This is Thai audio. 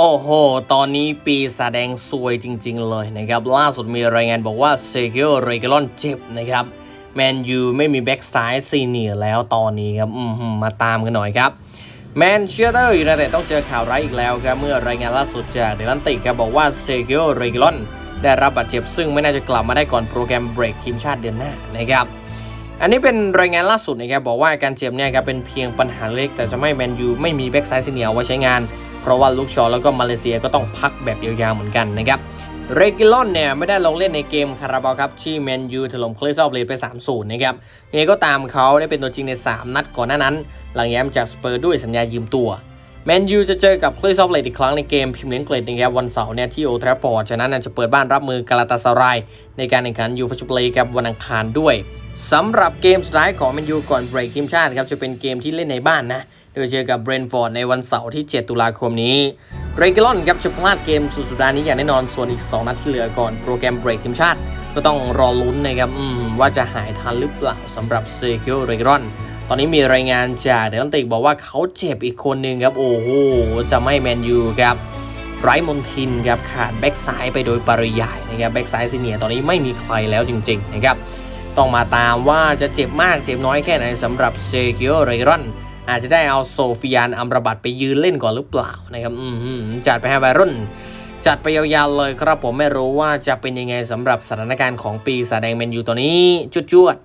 โอ้โห ตอนนี้ปีแสดงซวยจริง ๆ เลยนะครับ ล่าสุดมีรายงานบอกว่าเซเ i โอเรกลอนเจ็บนะครับ แมนยูไม่มีแบ็กซ้ายซีเนียแล้วตอนนี้ครับอืมมาตามกันหน่อยครับ แมนเชสเตอร์ยูไนเต็ดต้องเจอข่าวร้ายอีกแล้วครับ เมื่อรายงานล่าสุดจากเดลันติกครับบอกว่าเซเ i โอเรกลอนได้รับบาดเจ็บซึ่งไม่น่าจะกลับมาได้ก่อนโปรแกรมเบรกทีมชาติเดือนหน้านะครับอันนี้เป็นรายงานล่าสุดนะครับบอกว่าการเจ็บเนี่ยครับเป็นเพียงปัญหาเล็ก แต่จะไม่แมนยูไม่มีแบ็กซ้ายซีเนียร์เอาไว้ใช้งาน เพราะว่าลูกชอแล้วก็มาเลเซียก็ต้องพักแบบยาวๆเหมือนกันนะครับเรกิลอนเนี่ยไม่ได้ลงเล่นในเกมคาราบาลครับที่แมนยูถล่มคลิสอฟเลดไป 3-0 นะครับยังไงก็ตามเขาได้เป็นตัวจริงใน 3 นัดก่อนหน้านั้น หลังแย้มจากสเปอร์ด้วยสัญญายืมตัว แมนยูจะเจอกับคลิสอฟเลดอีกครั้งในเกมพิมพ์เลี้ยงเกรดนะครับวันเสาร์เนี่ยที่โอทราฟอร์ดฉะนั้นจะเปิดบ้านรับมือกาลาตาซารายในการแข่งขันยูฟาชูเปลกับวันอังคารด้วยสำหรับเกมสุดท้ายของแมนยูก่อนเบรกทีมชาติครับจะเป็นเกมที่เล่นในบ้านนะโดยเจอกับเบรนฟอร์ดในวันเสาร์ที่ 7 ตุลาคมนี้เรกิลอนครับจะพลาดเกมสุดสัปดาห์นี้อย่างแน่นอนส่วนอีก 2 นัดที่เหลือก่อนโปรแกรมเบรกทีมชาติ ก็ต้องรอลุ้นนะครับว่าจะหายทันหรือเปล่าสำหรับเซคิโอเรกิลอน ตอนนี้มีรายงานจากเดลันติกบอกว่าเขาเจ็บอีกคนหนึ่งครับ โอ้โห จะไม่แมนยูครับไร้มนทินครับขาดแบ็กซ้ายไปโดยปริยายนะครับแบ็กซ้ายซีเนียตอนนี้ไม่มีใครแล้วจริงๆนะครับต้องมาตามว่าจะเจ็บมากเจ็บน้อยแค่ไหนสำหรับเซคิโอเรกิลอนอาจจะได้เอาโซฟิยานอัมรบัตไปยืนเล่นก่อนหรือเปล่านะครับอืมจัดไปให้ไบรอนจัดไปยาวๆเลยครับผมไม่รู้ว่าจะเป็นยังไงสำหรับสถานการณ์ของปีศาแดงแมนยูตอนนี้จุดจวด